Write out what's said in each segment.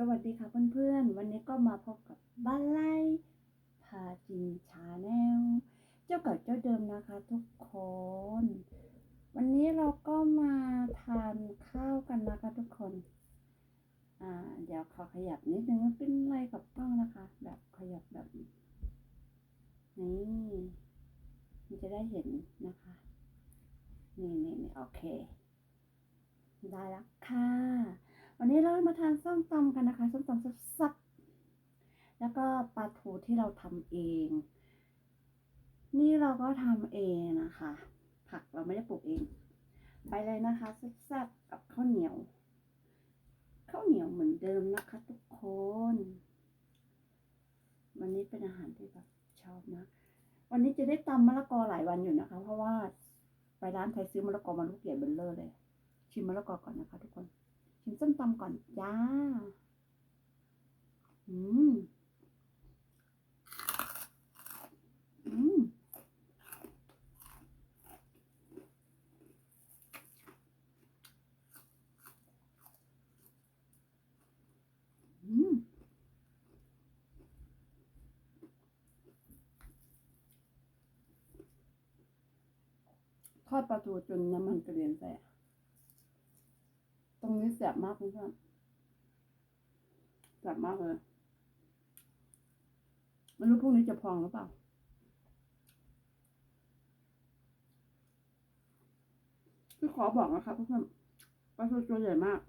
สวัสดีค่ะเพื่อนๆ วันนี้ก็มาพบกับบ้านไล่พาจินชาแนล เจ้าเก่าเจ้าเดิมนะคะทุกคน วันนี้เราก็มาทานข้าวกันนะคะทุกคน อ่า เดี๋ยวขอขยับนิดนึงเป็นไรกับกล้องนะคะ แบบขยับแบบนี้มันจะได้เห็นนะคะ นี่นี่นี่โอเค ได้แล้วค่ะ วันนี้เรามาทานส้มตำกันนะคะ ส้มตำซับๆแล้วก็ปลาทูที่เราทำเอง นี่เราก็ทำเองนะคะ ผักเราไม่ได้ปลูกเอง ไปเลยนะคะแซ่บๆกับข้าวเหนียว ข้าวเหนียวเหมือนเดิมนะคะทุกคน วันนี้เป็นอาหารที่แบบชอบนะวันนี้จะได้ตำมะละกอหลายวันอยู่นะคะ เพราะว่าไปร้านไทยซื้อมะละกอมาลูกใหญ่เบลเลอร์เลย ชิมมะละกอก่อนนะคะทุกคน ชิมส้มตำก่อนจ้า อืม อืม อืมทอดปลาทูจนน้ำมันกระเด็นใส่ ตรงนี้แสบมากเพื่อนแสบมากเลยไม่รู้พรุ่งนี้จะพองหรือเปล่า พี่ขอบอกนะครับเพื่อนปลาทูตัวใหญ่มาก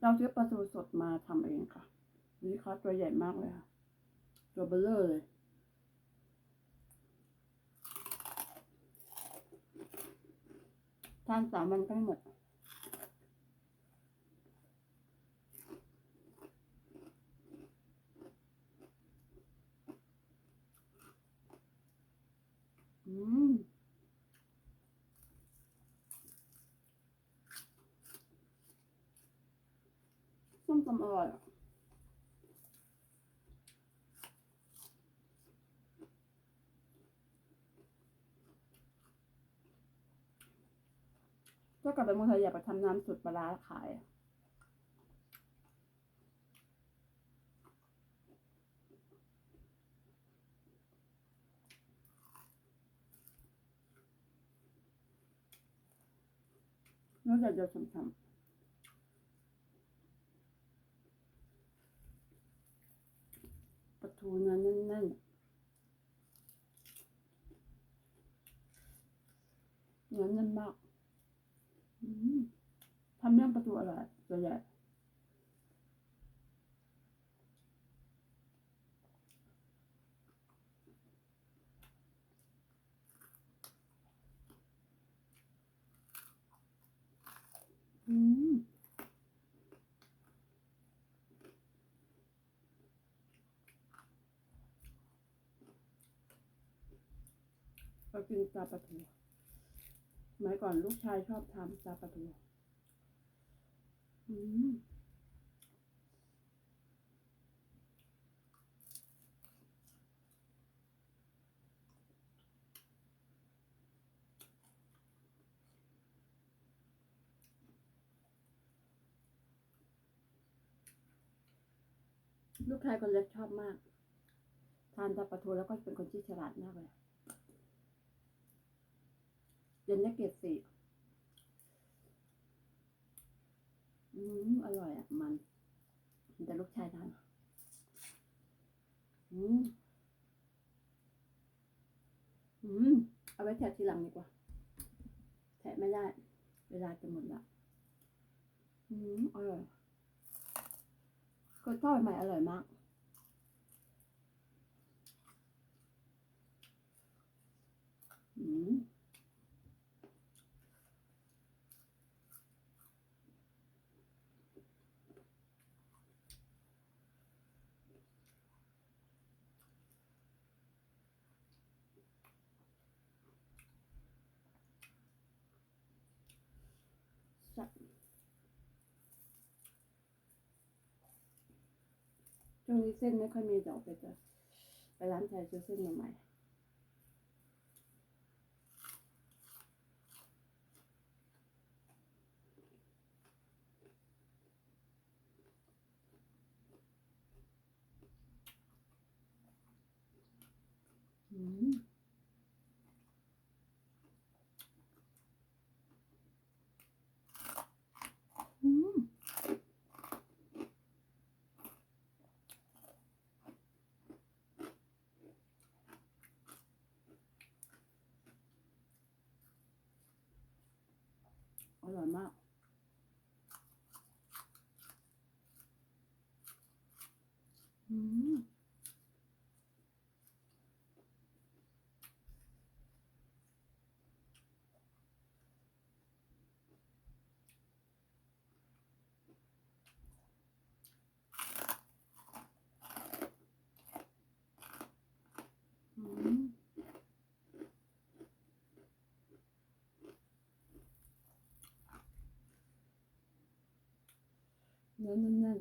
เราซื้อปลาทูสดมาทำเองค่ะนี่เขาตัวใหญ่มากเลยค่ะ ตัวเบลเลอร์เลย ทานสามวันก็ไม่หมด อืมส้มตำอร่อย ถ้ากลับไปเมืองไทยอยากไปทำน้ำสุดปลาขายนอกจากจะทำปลาทูนื้อแน่นๆเนื้อแน่นมาก อืมทำเรื่องประตูอร่อยตัวใหญ่อืมเรากินปลาปลาทูสมัยก่อนลูกชายชอบทำปลาปลาทู ลูกชายคนเล็กชอบมาก ทานปลาปลาทูแล้วก็เป็นคนที่ฉลาดมากเลยเรียนได้เกรดสี่ อืมอร่อยอะ มันแต่ลูกชายทานอืมอืมเอาไว้แทะทีหลังดีกว่าแทะไม่ได้ เวลาจะหมดละอืมอร่อยก็ทอดใหม่อร่อยมากอืม สับช่วงนี้เส้นไม่ค่อยมีเดี๋ยวไปจะไปร้านชายซื้อเส้นมาใหม่ เนื้อแน่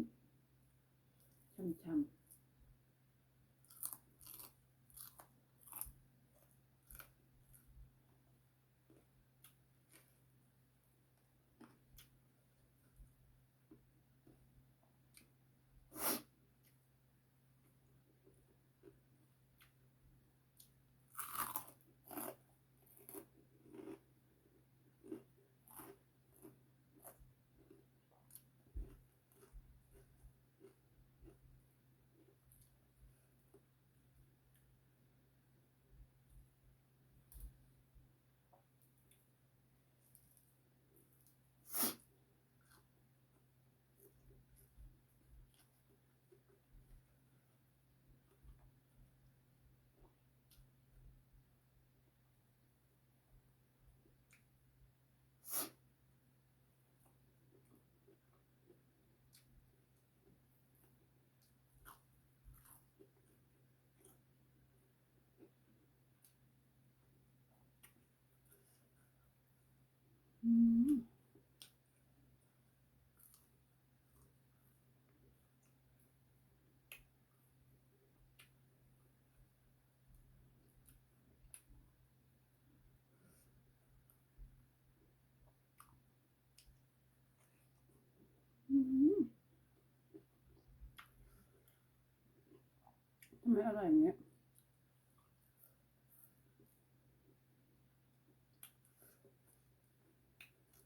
ทำไมอร่อยอย่างเงี้ย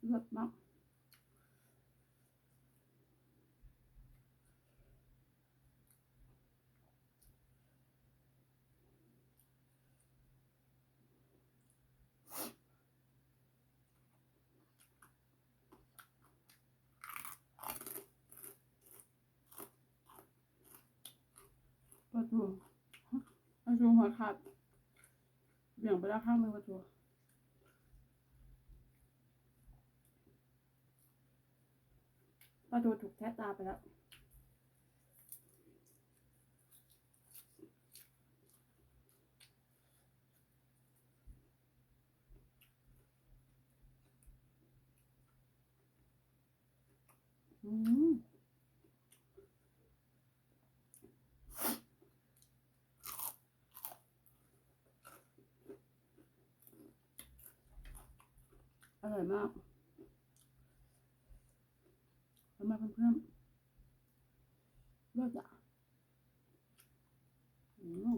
เลิศมาก ประตูประตูหัวขาดเบี่ยงไปด้านข้างมือประตูประตูถูกแทะตาไปแล้ว อืม อ ร่อยมากแล้วมาเพื่อนๆรสอะอืม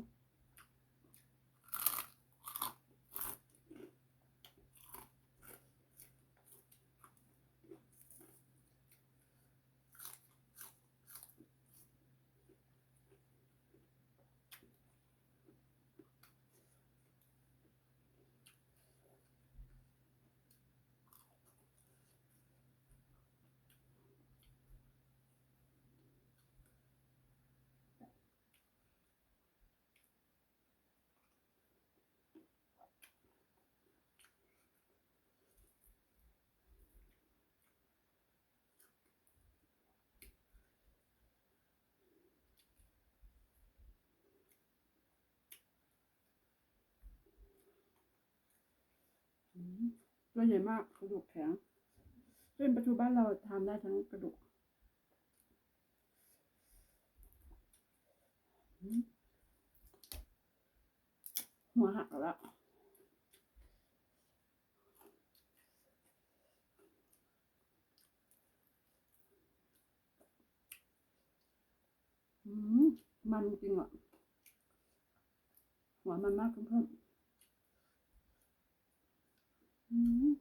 อืม ตัวใหญ่มากกระดูกแข็งเป็นปัจจุบันเราทานได้ทั้งกระดูกหัวหักแล้วมมันจริงอะหัวมันมากเพื่อน ๆอืม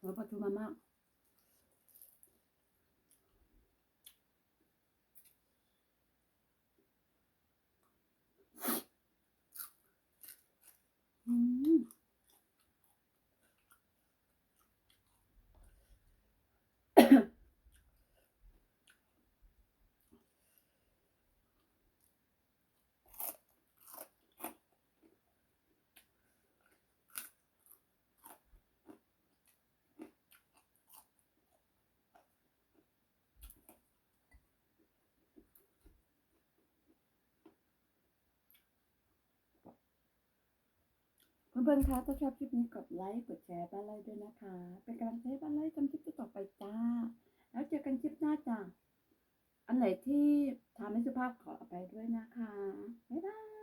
หัว เพื่อนคะถ้าชอบคลิปนี้กดไลค์กดแชร์บ้านไลค์ด้วยนะคะ เป็นกำลังใจบ้านไลค์ทำคลิปต่อไปจ้า แล้วเจอกันคลิปหน้าจ้าอันไหนที่ทำให้สุภาพขออภัยด้วยนะคะบ๊ายบาย